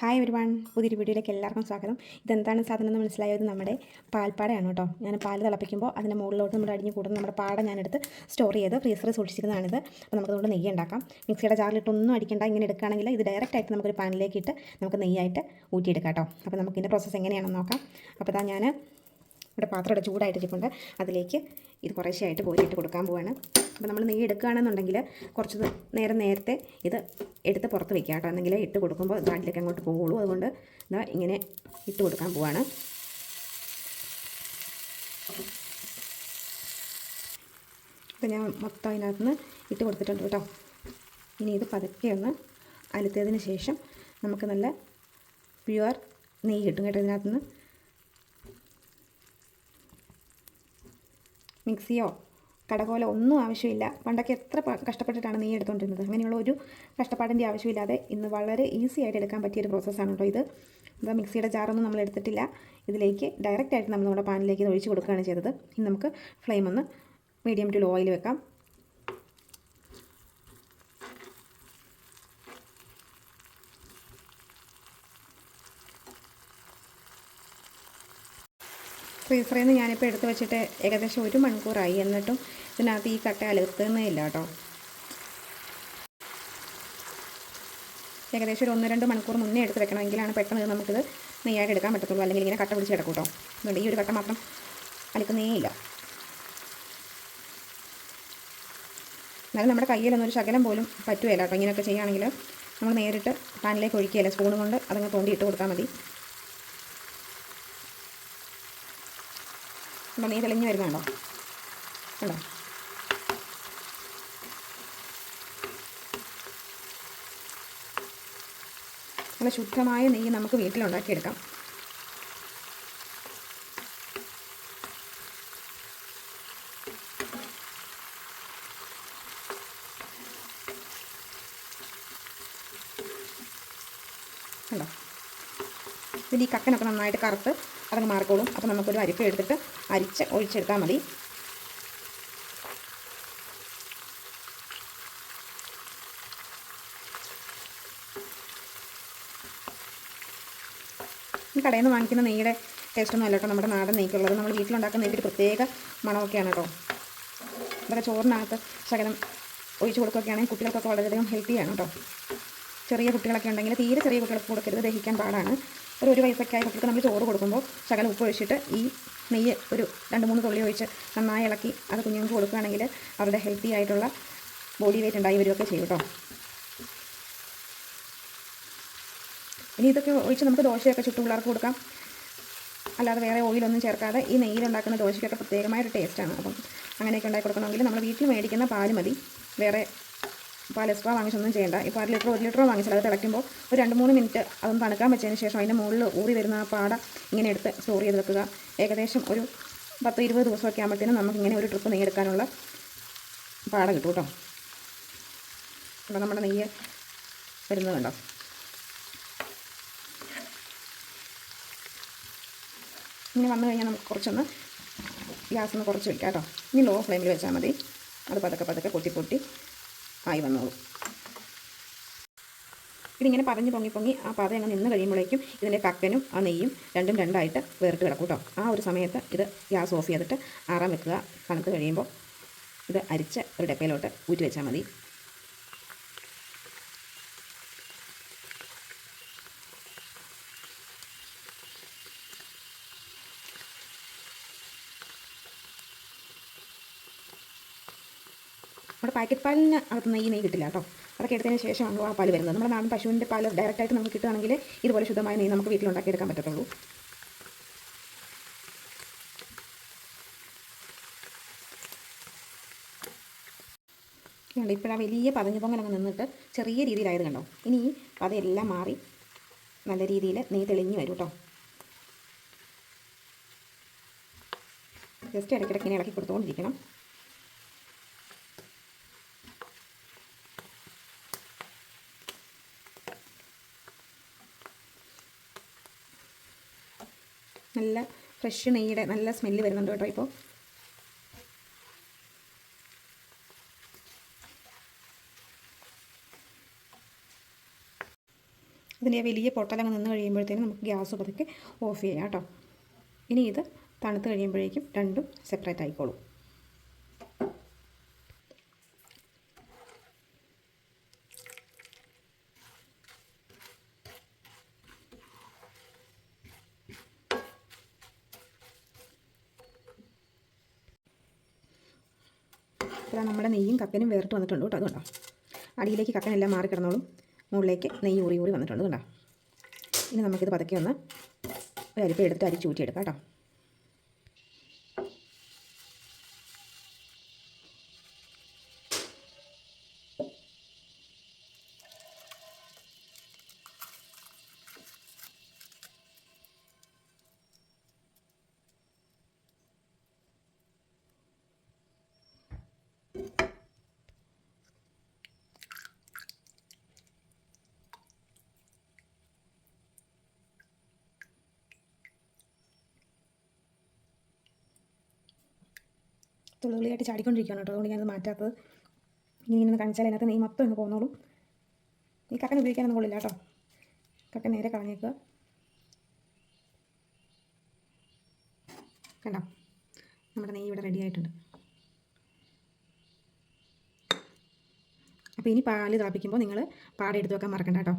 Hi ഒരു one പുതിയൊരു വീഡിയോയിലേക്ക് എല്ലാവർക്കും സ്വാഗതം. ഇതെന്താണ് സാധനം എന്ന് മനസ്സിലായത് നമ്മുടെ പാൽപ്പാടയാണ് കേട്ടോ. ഞാൻ പാൽ തിളപ്പിക്കുമ്പോൾ അതിന്റെ മുകളിലോട്ട് നമ്മുടെ അടിഞ്ഞ് കൂടുന്ന നമ്മുടെ പാട ഞാനെടുത്ത് സ്റ്റോർ ചെയ്ത് ഫ്രീസറിൽ സൂക്ഷിച്ചിരുന്നതാണിത് അപ്പോൾ നമുക്കതുകൊണ്ട് നെയ്യ് ഉണ്ടാക്കാം. മിക്സിയുടെ ജാറിലിട്ടൊന്നും അടിക്കേണ്ട. ഇങ്ങനെ എടുക്കുകയാണെങ്കിൽ ഇത് ഡയറക്റ്റ് ആയിട്ട് നമുക്കൊരു പാനിലേക്ക് ഇട്ട് നമുക്ക് നെയ്യായിട്ട് ഊറ്റിയെടുക്കാം കേട്ടോ. അപ്പോൾ നമുക്ക് ഇതിന്റെ പ്രോസസ്സ് എങ്ങനെയാണെന്ന് നോക്കാം. അപ്പോൾ ഇതാ ഞാൻ ഇവിടെ പാത്രം ഇവിടെ ചൂടായിട്ടിരിപ്പുണ്ട്. അതിലേക്ക് ഇത് കുറേശ്ശെയായിട്ട് കോരിയിട്ട് കൊടുക്കാൻ പോവാണ്. അപ്പോൾ നമ്മൾ നെയ്യ് എടുക്കുകയാണെന്നുണ്ടെങ്കിൽ കുറച്ച് നേരം നേരത്തെ ഇത് എടുത്ത് പുറത്ത് വെക്കുക കേട്ടോ. എന്നെങ്കിൽ ഇട്ട് കൊടുക്കുമ്പോൾ നാട്ടിലേക്ക് അങ്ങോട്ട് പോകുള്ളൂ അതുകൊണ്ട് ഇതാ ഇങ്ങനെ ഇട്ട് കൊടുക്കാൻ പോവാണ്. അപ്പോൾ ഞാൻ മൊത്തം അതിനകത്ത് നിന്ന് ഇട്ട് കൊടുത്തിട്ടുണ്ട് കേട്ടോ. ഇനി ഇത് പതുക്കെ ഒന്ന് അലുത്തിയതിന് ശേഷം നമുക്ക് നല്ല പ്യുവർ നെയ്യ് കിട്ടും കേട്ടോ ഇതിനകത്ത് നിന്ന് മിക്സിയോ കടകോലോ ഒന്നും ആവശ്യമില്ല. പണ്ടൊക്കെ എത്ര കഷ്ടപ്പെട്ടിട്ടാണ് നെയ്യ് എടുത്തുകൊണ്ടിരുന്നത് അങ്ങനെയുള്ള ഒരു കഷ്ടപ്പാടിന്റെ ആവശ്യമില്ലാതെ ഇന്ന് വളരെ ഈസി ആയിട്ട് എടുക്കാൻ പറ്റിയൊരു പ്രോസസ്സാണ് കേട്ടോ ഇത്. ഇതാ മിക്സിയുടെ ജാറൊന്നും നമ്മൾ എടുത്തിട്ടില്ല. ഇതിലേക്ക് ഡയറക്റ്റായിട്ട് നമ്മൾ നമ്മുടെ പാനിലേക്ക് ഒഴിച്ച് കൊടുക്കുകയാണ് ചെയ്തത്. ഇനി നമുക്ക് ഫ്ലെയിം ഒന്ന് മീഡിയം ടു ലോ ഓയിൽ വെക്കാം. ഫ്രീസറിൽ നിന്ന് ഞാനിപ്പോൾ എടുത്ത് വെച്ചിട്ട് ഏകദേശം ഒരു മണിക്കൂറായി. എന്നിട്ടും ഇതിനകത്ത് ഈ കട്ട അലുത്തുന്നേ ഇല്ല കേട്ടോ. ഏകദേശം ഒരു ഒന്ന് രണ്ട് മണിക്കൂർ മുന്നേ എടുത്ത് വെക്കണമെങ്കിലാണ് പെട്ടെന്ന് ഇത് നമുക്കിത് നെയ്യായിട്ട് എടുക്കാൻ പറ്റത്തുള്ളൂ. അല്ലെങ്കിൽ ഇങ്ങനെ കട്ട പിടിച്ച് കിടക്കും കേട്ടോ. അതുകൊണ്ട് ഈ ഒരു കട്ട മാത്രം അലക്കുന്നേ ഇല്ല എന്നാലും നമ്മുടെ കയ്യിലൊന്നും ഒരു ശകലം പോലും പറ്റുകയില്ല കേട്ടോ. ഇങ്ങനെയൊക്കെ ചെയ്യുകയാണെങ്കിൽ നമ്മൾ നേരിട്ട് പാനിലേക്ക് ഒഴിക്കുകയില്ല? സ്പൂൺ കൊണ്ട് അതങ്ങ് തോണ്ടി ഇട്ട് കൊടുത്താൽ മതി. അപ്പോൾ നീ തെളിഞ്ഞ് വരുന്നുണ്ടോ കണ്ടോ? നല്ല ശുദ്ധമായ നെയ്യ് നമുക്ക് വീട്ടിലുണ്ടാക്കിയെടുക്കാം. കണ്ടോ? ഇതിൽ ഈ കക്കനൊക്കെ നന്നായിട്ട് കറുത്ത് അതങ്ങ് മാറിക്കോളും. അപ്പോൾ നമുക്കൊരു അരിപ്പ എടുത്തിട്ട് അരിച്ച് ഒഴിച്ചെടുത്താൽ മതി. കടയിൽ നിന്ന് വാങ്ങിക്കുന്ന നെയ്യുടെ ടേസ്റ്റ് ഒന്നും അല്ല കേട്ടോ നമ്മുടെ നാടൻ നെയ്ക്കുള്ളത്. നമ്മൾ വീട്ടിലുണ്ടാക്കുന്ന നെയ്ക്ക് ഒരു പ്രത്യേക മണമൊക്കെയാണ് കേട്ടോ. ഇതൊക്കെ ചോറിനകത്ത് ശകലം ഒഴിച്ചു കൊടുക്കുകയാണെങ്കിൽ കുട്ടികൾക്കൊക്കെ വളരെയധികം ഹെൽത്തിയാണ് കേട്ടോ. ചെറിയ കുട്ടികളൊക്കെ ഉണ്ടെങ്കിൽ തീരെ ചെറിയ കുട്ടികൾക്ക് കൊടുക്കരുത്. ദഹിക്കാൻ പാടാണ്. ഒരു ഒരു വയസ്സൊക്കെ ആയ നമ്മൾ ചോറ് കൊടുക്കുമ്പോൾ ശകലം ഉപ്പ് ഒഴിച്ചിട്ട് ഈ നെയ്യ് ഒരു രണ്ട് മൂന്ന് തുള്ളി ഒഴിച്ച് നന്നായി ഇളക്കി അത് കുഞ്ഞുങ്ങൾക്ക് കൊടുക്കുകയാണെങ്കിൽ അവരുടെ ഹെൽത്തി ആയിട്ടുള്ള ബോഡി വെയിറ്റ് ഉണ്ടായി വരികയൊക്കെ ചെയ്യും കേട്ടോ. ഇനി ഇതൊക്കെ ഒഴിച്ച് നമുക്ക് ദോശയൊക്കെ ചുട്ടു പിള്ളേർക്ക് കൊടുക്കാം. അല്ലാതെ വേറെ ഓയിലൊന്നും ചേർക്കാതെ ഈ നെയ്യിലുണ്ടാക്കുന്ന ദോശയ്ക്കൊക്കെ പ്രത്യേകമായ ഒരു ടേസ്റ്റാണ് അപ്പം അങ്ങനെയൊക്കെ ഉണ്ടാക്കി കൊടുക്കണമെങ്കിൽ നമ്മൾ വീട്ടിൽ മേടിക്കുന്ന പാൽ മതി. വേറെ പാൽ എക്സ്ട്രാ വാങ്ങിച്ചൊന്നും ചെയ്യേണ്ട. ഇപ്പോൾ അര ലിറ്റർ ഒരു ലിറ്ററോ വാങ്ങിച്ചാൽ അത് തിളയ്ക്കുമ്പോൾ ഒരു രണ്ട് മൂന്ന് മിനിറ്റ് അതൊന്ന് തണുക്കാൻ വെച്ചതിന് ശേഷം അതിന്റെ മുകളിൽ ഊറി വരുന്ന ആ പാട ഇങ്ങനെ എടുത്ത് സ്റ്റോർ ചെയ്ത് വെക്കുക. ഏകദേശം ഒരു പത്ത് ഇരുപത് ദിവസമൊക്കെ ആകുമ്പോഴത്തേനും നമുക്കിങ്ങനെ ഒരു ട്രിപ്പ് നെയ്യെടുക്കാനുള്ള പാട കിട്ടും കേട്ടോ. അപ്പോൾ നമ്മുടെ നെയ്യ് വരുന്നത് കണ്ടോ? ഇങ്ങനെ വന്നു കഴിഞ്ഞാൽ നമുക്ക് കുറച്ചൊന്ന് ഗ്യാസ് ഒന്ന് കുറച്ച് വയ്ക്കാം കേട്ടോ. ഇനി ലോ ഫ്ലെയിമിൽ വെച്ചാൽ മതി. അത് പതുക്കെ പതുക്കെ പൊട്ടി പൊട്ടി ആയി വന്നോളൂ. ഇതിങ്ങനെ പറഞ്ഞ് പൊങ്ങി പൊങ്ങി ആ പാത അങ്ങ് നിന്ന് കഴിയുമ്പോഴേക്കും ഇതിന്റെ കക്കനും ആ നെയ്യും രണ്ടും രണ്ടായിട്ട് വേറിട്ട് കിടക്കും കേട്ടോ. ആ ഒരു സമയത്ത് ഇത് ഗ്യാസ് ഓഫ് ചെയ്തിട്ട് ആറാൻ വെക്കുക. തണുത്ത് കഴിയുമ്പോൾ ഇത് അരിച്ച് ഒരു ഡപ്പയിലോട്ട് ഊറ്റി വെച്ചാൽ മതി. പാക്കറ്റ് പാലിന് അകത്ത് നെയ്യ് നെയ്യ് കിട്ടില്ല കേട്ടോ. അതൊക്കെ എടുത്തതിന് ശേഷമാണ് ആ പാൽ വരുന്നത്. നമ്മുടെ നാടൻ പശുവിന്റെ പാൽ ഡയറക്റ്റായിട്ട് നമുക്ക് കിട്ടുകയാണെങ്കിൽ ഇതുപോലെ ശുദ്ധമായ നെയ്യ് നമുക്ക് വീട്ടിലുണ്ടാക്കിയെടുക്കാൻ പറ്റത്തുള്ളൂ. കണ്ടോ ഇപ്പോഴാ വലിയ പതഞ്ഞു പൊങ്ങലങ്ങ് നിന്നിട്ട് ചെറിയ രീതിയിലായത് കണ്ടോ? ഇനി അതെല്ലാം മാറി നല്ല രീതിയിൽ നെയ് തെളിഞ്ഞു വരും കേട്ടോ. ജസ്റ്റ് ഇടയ്ക്കിടയ്ക്ക് ഇളക്കി കൊടുത്തുകൊണ്ടിരിക്കണം നല്ല ഫ്രഷ് നെയ്യുടെ നല്ല സ്മെല്ല് വരുന്നുണ്ട് കേട്ടോ ഇപ്പോൾ അതിന്റെ ആ വലിയ പൊട്ടലങ്ങ് നിന്ന് കഴിയുമ്പോഴത്തേനും നമുക്ക് ഗ്യാസ് പതുക്കെ ഓഫ് ചെയ്യാം കേട്ടോ. ഇനി ഇത് തണുത്ത് കഴിയുമ്പോഴേക്കും രണ്ടും സെപ്പറേറ്റ് ആയിക്കോളും. ഇപ്പോൾ നമ്മുടെ നെയ്യും കപ്പനും വേറിട്ട് വന്നിട്ടുണ്ട് കേട്ടോ അതുകൊണ്ടോ. അടിയിലേക്ക് കപ്പനെല്ലാം മാറി കിടന്നോളും. മുകളിലേക്ക് നെയ്യ് ഊറി ഊറി വന്നിട്ടുണ്ട് കേട്ടോ ഇനി നമുക്കിത് പതുക്കെ ഒന്ന് ഒരു അരിപ്പ എടുത്ത് അരി ചൂറ്റിയെടുക്കാം കേട്ടോ. തുള്ളിയായിട്ട് ചാടിക്കൊണ്ടിരിക്കുകയാണ് കേട്ടോ. അതുകൊണ്ട് ഞാനത് മാറ്റാത്തത്. ഇനി ഇങ്ങനെ കാണിച്ചാൽ അതിനകത്ത് നെയ്യ് മൊത്തം ഒന്ന് പോന്നോളും. ഈ കക്കൻ ഉപയോഗിക്കാനൊന്നും കൊള്ളില്ല കേട്ടോ. കക്കൻ നേരെ കളഞ്ഞേക്കുക. കണ്ടോ? നമ്മുടെ നെയ്യ് ഇവിടെ റെഡി ആയിട്ടുണ്ട്. അപ്പോൾ ഇനി പാൽ തിളപ്പിക്കുമ്പോൾ നിങ്ങൾ പാട എടുത്ത് വെക്കാൻ മറക്കണ്ട കേട്ടോ.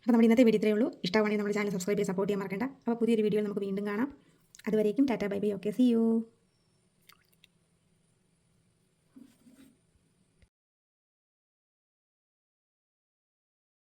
അപ്പോൾ നമ്മുടെ ഇന്നത്തെ വീഡിയോ ഇത്രയേ ഉള്ളൂ. ഇഷ്ടമാണെങ്കിൽ നമ്മുടെ ചാനൽ സബ്സ്ക്രൈബ് ചെയ്ത് സപ്പോർട്ട് ചെയ്യാൻ മറക്കണ്ട. അപ്പോൾ പുതിയൊരു വീഡിയോ നമുക്ക് വീണ്ടും കാണാം. അതുവരേക്കും tata bye bye. Okay see you